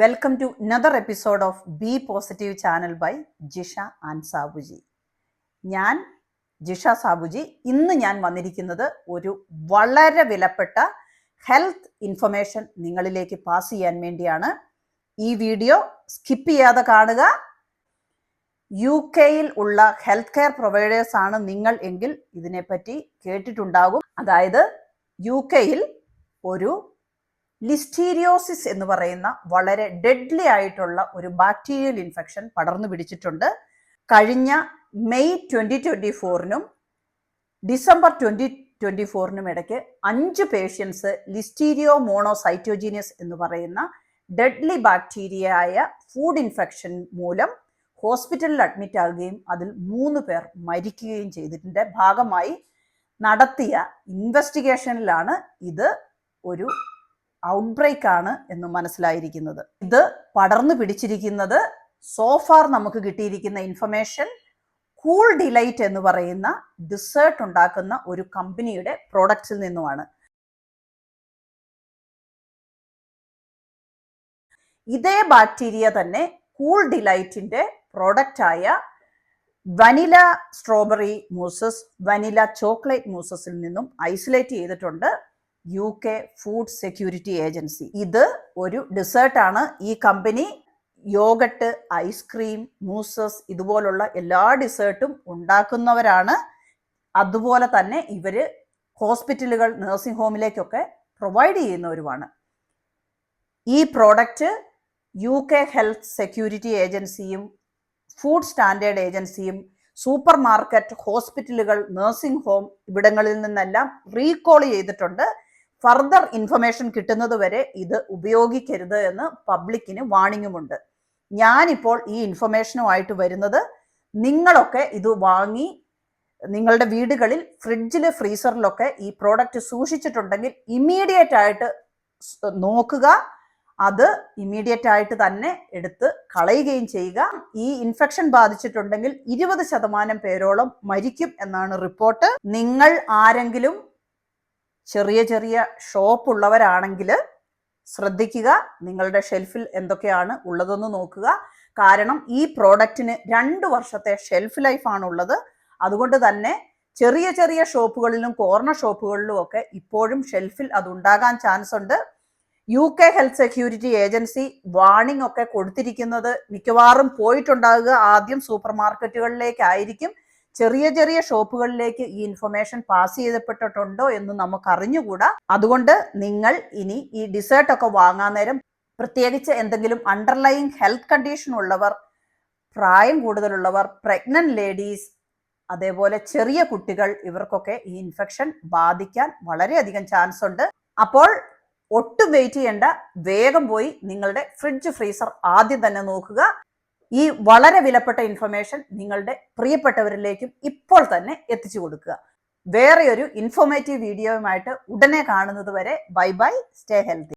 Welcome to another episode of B positive channel by Jisha and Sabuji. ഞാൻ ജിഷ സാബുജി ഇന്ന് ഞാൻ വന്നിരിക്കുന്നത് ഒരു വളരെ വിലപ്പെട്ട ഹെൽത്ത് ഇൻഫർമേഷൻ നിങ്ങളിലേക്ക് പാസ് ചെയ്യാൻ വേണ്ടിയാണ്. ഈ വീഡിയോ സ്കിപ്പ് ചെയ്യാതെ കാണുക. യു കെയിൽ ഉള്ള ഹെൽത്ത് കെയർ പ്രൊവൈഡേഴ്സ് ആണ് നിങ്ങൾ എങ്കിൽ ഇതിനെപ്പറ്റി കേട്ടിട്ടുണ്ടാകും. അതായത് യു കെയിൽ ഒരു ലിസ്റ്റീരിയോസിസ് എന്ന് പറയുന്ന വളരെ ഡെഡ്ലി ആയിട്ടുള്ള ഒരു ബാക്ടീരിയൽ ഇൻഫെക്ഷൻ പടർന്നു പിടിച്ചിട്ടുണ്ട്. കഴിഞ്ഞ മെയ് ട്വന്റി ട്വന്റി ഫോറിനും ഡിസംബർ ട്വന്റി ട്വന്റി ഫോറിനും ഇടയ്ക്ക് അഞ്ച് പേഷ്യൻസ് ലിസ്റ്റീരിയോ മോണോസൈറ്റോജീനിയസ് എന്ന് പറയുന്ന ഡെഡ്ലി ബാക്ടീരിയ ആയ ഫുഡ് ഇൻഫെക്ഷൻ മൂലം ഹോസ്പിറ്റലിൽ അഡ്മിറ്റ് ആകുകയും അതിൽ മൂന്ന് പേർ മരിക്കുകയും ചെയ്തിട്ടുണ്ട്. ഭാഗമായി നടത്തിയ ഇൻവെസ്റ്റിഗേഷനിലാണ് ഇത് ഒരു ഔട്ട്ബ്രേക്ക് ആണ് എന്ന് മനസ്സിലായിരിക്കുന്നത്. ഇത് പടർന്നു പിടിച്ചിരിക്കുന്നത് സോഫാർ നമുക്ക് കിട്ടിയിരിക്കുന്ന ഇൻഫർമേഷൻ കൂൾ ഡിലൈറ്റ് എന്ന് പറയുന്ന ഡിസേർട്ട് ഉണ്ടാക്കുന്ന ഒരു കമ്പനിയുടെ പ്രോഡക്റ്റ്സിൽ നിന്നുമാണ്. ഇതേ ബാക്ടീരിയ തന്നെ കൂൾ ഡിലൈറ്റിന്റെ പ്രോഡക്റ്റായ vanilla strawberry mousses vanilla chocolate മൂസസിൽ നിന്നും ഐസൊലേറ്റ് ചെയ്തിട്ടുണ്ട്. U K food security agency ഇത് ഒരു ഡിസേർട്ടാണ് ഈ കമ്പനി യോഗട്ട് ഐസ്ക്രീം മൂസസ് ഇതുപോലുള്ള എല്ലാ ഡിസേർട്ടും ഉണ്ടാക്കുന്നവരാണ്. അതുപോലെ തന്നെ ഇവർ ഹോസ്പിറ്റലുകൾ നഴ്സിംഗ് ഹോമിലേക്കൊക്കെ പ്രൊവൈഡ് ചെയ്യുന്നവരുമാണ്. ഈ product U K health security ഏജൻസിയും food standard ഏജൻസിയും സൂപ്പർ മാർക്കറ്റ് ഹോസ്പിറ്റലുകൾ നഴ്സിംഗ് ഹോം ഇവിടങ്ങളിൽ നിന്നെല്ലാം റീകോൾ ചെയ്തിട്ടുണ്ട്. ഫർദർ ഇൻഫർമേഷൻ കിട്ടുന്നത് വരെ ഇത് ഉപയോഗിക്കരുത് എന്ന് പബ്ലിക്കിന് വാണിങ്ങുമുണ്ട് ഞാനിപ്പോൾ ഈ ഇൻഫർമേഷനുമായിട്ട് വരുന്നത് നിങ്ങളൊക്കെ ഇത് വാങ്ങി നിങ്ങളുടെ വീടുകളിൽ ഫ്രിഡ്ജിൽ ഫ്രീസറിലൊക്കെ ഈ പ്രോഡക്റ്റ് സൂക്ഷിച്ചിട്ടുണ്ടെങ്കിൽ ഇമ്മീഡിയറ്റ് ആയിട്ട് നോക്കുക. അത് ഇമ്മീഡിയറ്റ് ആയിട്ട് തന്നെ എടുത്ത് കളയുകയും ചെയ്യുക. ഈ ഇൻഫെക്ഷൻ ബാധിച്ചിട്ടുണ്ടെങ്കിൽ ഇരുപത് ശതമാനം പേരോളം മരിക്കും എന്നാണ് റിപ്പോർട്ട് നിങ്ങൾ ആരെങ്കിലും ചെറിയ ചെറിയ ഷോപ്പ് ഉള്ളവരാണെങ്കിൽ ശ്രദ്ധിക്കുക. നിങ്ങളുടെ ഷെൽഫിൽ എന്തൊക്കെയാണ് ഉള്ളതെന്ന് നോക്കുക. കാരണം ഈ പ്രോഡക്റ്റിന് രണ്ട് വർഷത്തെ ഷെൽഫ് ലൈഫാണ് ഉള്ളത്. അതുകൊണ്ട് തന്നെ ചെറിയ ചെറിയ ഷോപ്പുകളിലും കോർണർ ഷോപ്പുകളിലും ഒക്കെ ഇപ്പോഴും ഷെൽഫിൽ അത് ഉണ്ടാകാൻ ചാൻസ് ഉണ്ട്. U K health security agency warning ഒക്കെ കൊടുത്തിരിക്കുന്നത് മിക്കവാറും പോയിട്ടുണ്ടാകുക ആദ്യം സൂപ്പർ മാർക്കറ്റുകളിലേക്കായിരിക്കും ചെറിയ ചെറിയ ഷോപ്പുകളിലേക്ക് ഈ ഇൻഫർമേഷൻ പാസ് ചെയ്തപ്പെട്ടിട്ടുണ്ടോ എന്ന് നമുക്ക് അറിഞ്ഞുകൂടാ അതുകൊണ്ട് നിങ്ങൾ ഇനി ഈ ഡിസേർട്ട് ഒക്കെ വാങ്ങാൻ നേരം പ്രത്യേകിച്ച് എന്തെങ്കിലും അണ്ടർലൈങ് ഹെൽത്ത് കണ്ടീഷൻ ഉള്ളവർ പ്രായം കൂടുതലുള്ളവർ പ്രഗ്നന്റ് ലേഡീസ് അതേപോലെ ചെറിയ കുട്ടികൾ ഇവർക്കൊക്കെ ഈ ഇൻഫെക്ഷൻ ബാധിക്കാൻ വളരെയധികം ചാൻസ് ഉണ്ട്. അപ്പോൾ ഒട്ടും വെയിറ്റ് ചെയ്യേണ്ട. വേഗം പോയി നിങ്ങളുടെ ഫ്രിഡ്ജ് ഫ്രീസർ ആദ്യം തന്നെ നോക്കുക. ഈ വളരെ വിലപ്പെട്ട ഇൻഫർമേഷൻ നിങ്ങളുടെ പ്രിയപ്പെട്ടവരിലേക്കും ഇപ്പോൾ തന്നെ എത്തിച്ചു കൊടുക്കുക. വേറെ ഒരു ഇൻഫോർമേറ്റീവ് വീഡിയോയുമായിട്ട് ഉടനെ കാണുന്നത് വരെ ബൈ ബൈ സ്റ്റേ ഹെൽത്തി.